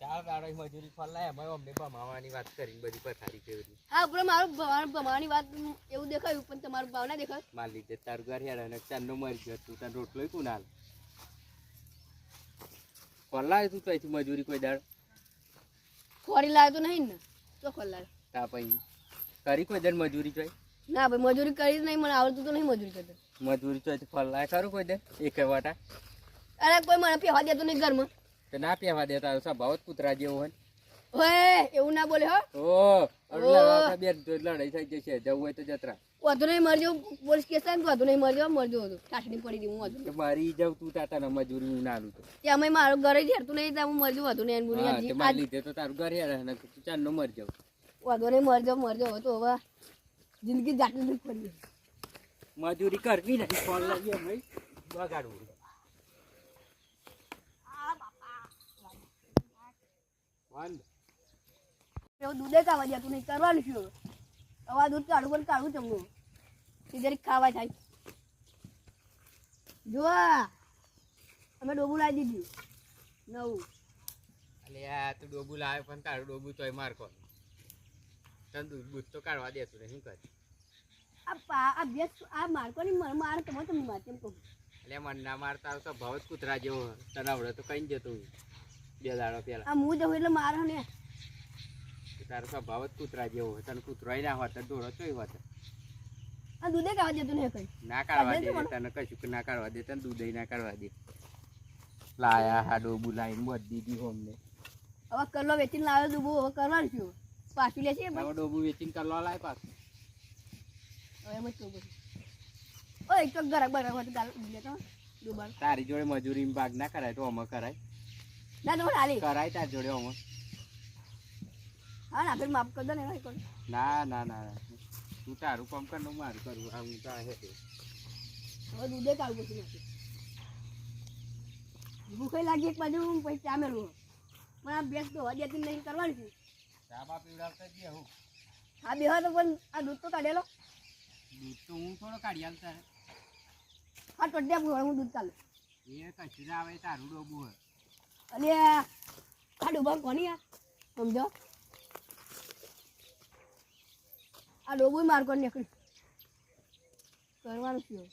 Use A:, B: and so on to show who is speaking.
A: ચાર દાડો મજૂરી ફળ લાયા મેં અમને ભમાવાની વાત કરીને બધી પથારી ફેરવી
B: હા ઉપર મારું ભવા- વાત એવું દેખાયું પણ તમારું ભાવ ના દેખાય.
A: માર લીધે તારું ઘર હેડ અને ચાંદનો મરી ગયો તું તને રોટલો કોણ હાલ. તું ત્યાંથી મજૂરી કોઈ દાડ?
B: ખોરી લાવ્યો તો નહીં ને તો
A: તા પછી કરી કોઈ દાડ મજૂરી જોઈ
B: ના ભાઈ મજૂરી કરી જ નહીં મને આવડતું તો નહીં મજૂરી કરતો.
A: મજૂરી ચોય ફળ લાય ખરું કોઈ દે એક વાટા?
B: અરે કોઈ મને પહેવા દેતું નહીં ઘરમાં.
A: તો ના પહેવા દે તારો ભાવત કૂતરા જેવો હોય
B: ઓય એવું ના બોલે હો.
A: ઓ અડલા બે લડાઈ થઈ જશે જવું હોય તો જતરા.
B: વધુ નહીં મરજો પોલીસ કેસ થાય વધુ નહીં મરજો મરજો હતું ટાટણી પડી હું વધુ
A: મારી જાવ તું ટાટા ના મજૂરી હું ના લઉં તો.
B: તે અમે મારું ઘરે હેરતું નહીં તો હું મરજો વધુ નહીં બોલી
A: માર લીધે તો તારું ઘરે હેડ ને તું ચાલ નો મરજો
B: વધુ નહીં મરજો મરજો હવે તો હવે જિંદગી જાટલી પડી.
A: મજૂરી કરવી નહીં ફોન લાવીએ ભાઈ બગાડવું બંધ
B: એવું દૂધે ખાવા દેતું નહીં કરવાનું શું હવે? હવે દૂધ કાઢું પણ કાઢું ચમનું તે ખાવા થાય જો અમે ડોબું લાવી દીધું. નવું.
A: અલે આ તું ડોબુ લાવે પણ તારું ડોબુ તોય માર કોણ તને દૂધ બૂધ તો કાઢવા દેતું નહીં શું કરે?
B: આ પા આ મારકો નહીં માર મારે તમે તમને માર કેમ કહું.
A: એટલે મન ના માર તારો તો ભાવ જ કૂતરા જેવો હે. તને આવડે તો કઈ જતો હું બે દાડો પેલા
B: આ હું જવું એટલે મારો ને.
A: તારો સ્વભાવ જ કૂતરા જેવો હોય. તને કૂતરોય ના હોત ઢોરો ચોય હોત
B: આ દૂધે ખાવા દેતું નહીં કઈ?
A: ના કાઢવા દે તને કશું કે ના કાઢવા દે તને દૂધ ના કાઢવા દે. લાયા હાડો બુલાઈને લાઈને બોધ દીધી હોમને
B: હવે કરલો વેચીને લાવ્યો ડૂબું હવે કરવાનું શું? પાછું લે છે
A: હવે ડોબુ વેચીને કરવા લાય પાછું.
B: હવે એમ જ કહું ઓય તો ગરક તો ગાલ લેતો ડૂબાર
A: તારી જોડે મજૂરી ભાગ ના કરાય તો અમે કરાય.
B: ના તો હાલી
A: કરાય તારી જોડે હું
B: હા ના ફેર માફ કરી દો ને ભાઈ કોઈ.
A: ના ના ના. તું તારું કામ કર ને મારું કરું. આ હું તો હે તે.
B: હવે દૂધે કાઢવું પડશે નથી ભૂખે લાગી એક બાજુ પછી ચા મેળવું પણ આ બેસ તો હજી નહીં કરવાનું છે.
A: ચા બા પીવડાવતા હું.
B: આ બે તો પણ આ દૂધ તો કાઢેલો.
A: દૂધ તો હું થોડો કાઢી આલ
B: હા. ટોડ્યા હું દૂધ ચાલુ.
A: એ કચરા આવે તારું ડોબું હોય
B: અને આ ડોબા કોની આ સમજો આ ડોબું માર કોણ કરવાનું શું?